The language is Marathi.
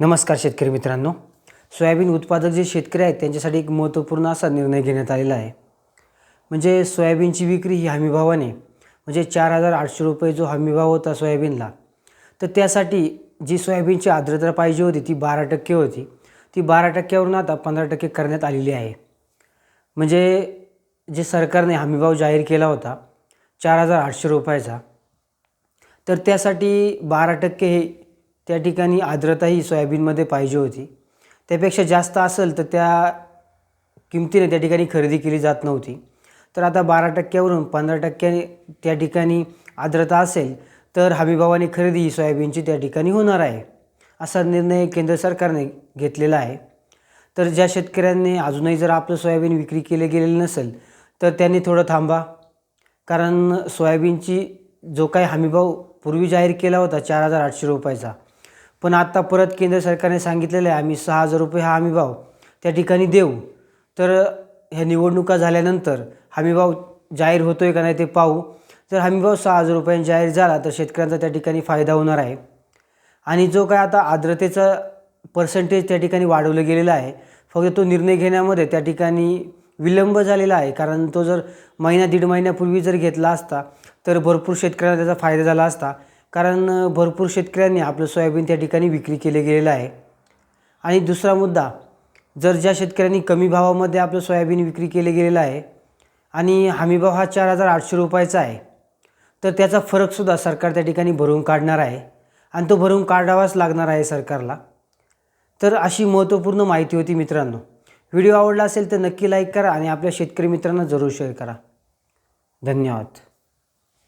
नमस्कार शेतकरी मित्रांनो. सोयाबीन उत्पादक जे शेतकरी आहेत त्यांच्यासाठी एक महत्त्वपूर्ण असा निर्णय घेण्यात आलेला आहे. म्हणजे सोयाबीनची विक्री ही हमीभावाने म्हणजे चार हजार आठशे रुपये जो हमीभाव होता सोयाबीनला तर त्यासाठी जी सोयाबीनची आर्द्रता पाहिजे होती ती बारा टक्के होती. ती बारा टक्क्यावरून आता पंधरा टक्के करण्यात आलेली आहे. म्हणजे जे सरकारने हमीभाव जाहीर केला होता चार हजार आठशे रुपयाचा तर त्यासाठी बारा टक्के हे त्या ठिकाणी आर्द्रता ही सोयाबीनमध्ये पाहिजे होती. त्यापेक्षा जास्त असेल तर त्या किमतीने त्या ठिकाणी खरेदी केली जात नव्हती. तर आता बारा टक्क्यावरून पंधरा टक्क्याने त्या ठिकाणी आर्द्रता असेल तर हमीभावाने खरेदी ही सोयाबीनची त्या ठिकाणी होणार आहे असा निर्णय केंद्र सरकारने घेतलेला आहे. तर ज्या शेतकऱ्यांनी अजूनही जर आपलं सोयाबीन विक्री केले गेलेलं नसेल तर त्यांनी थोडं थांबा. कारण सोयाबीनची जो काही हमीभाव पूर्वी जाहीर केला होता चार हजार आठशे रुपयाचा पण आत्ता परत केंद्र सरकारने सांगितलेलं आहे आम्ही सहा हजार रुपये हा हमीभाव त्या ठिकाणी देऊ. तर ह्या निवडणुका झाल्यानंतर हमीभाव जाहीर होतो आहे का नाही ते पाहू. जर हमीभाव सहा हजार रुपयांनी जाहीर झाला तर शेतकऱ्यांचा त्या ठिकाणी फायदा होणार आहे. आणि जो काय आता आर्द्रतेचा पर्सेंटेज त्या ठिकाणी वाढवलं गेलेला आहे फक्त तो निर्णय घेण्यामध्ये त्या ठिकाणी विलंब झालेला आहे. कारण तो जर महिना दीड महिन्यापूर्वी जर घेतला असता तर भरपूर शेतकऱ्यांना त्याचा फायदा झाला असता. कारण भरपूर शेतकऱ्यांनी आपलं सोयाबीन त्या ठिकाणी विक्री केले गेलेलं आहे. आणि दुसरा मुद्दा जर ज्या शेतकऱ्यांनी कमी भावामध्ये आपलं सोयाबीन विक्री केले गेलेलं आहे आणि हमीभाव हा चार हजार आठशे रुपयाचा आहे तर त्याचा फरकसुद्धा सरकार त्या ठिकाणी भरून काढणार आहे आणि तो भरून काढावाच लागणार आहे सरकारला. तर अशी महत्त्वपूर्ण माहिती होती मित्रांनो. व्हिडिओ आवडला असेल तर नक्की लाईक करा आणि आपल्या शेतकरी मित्रांना जरूर शेअर करा. धन्यवाद.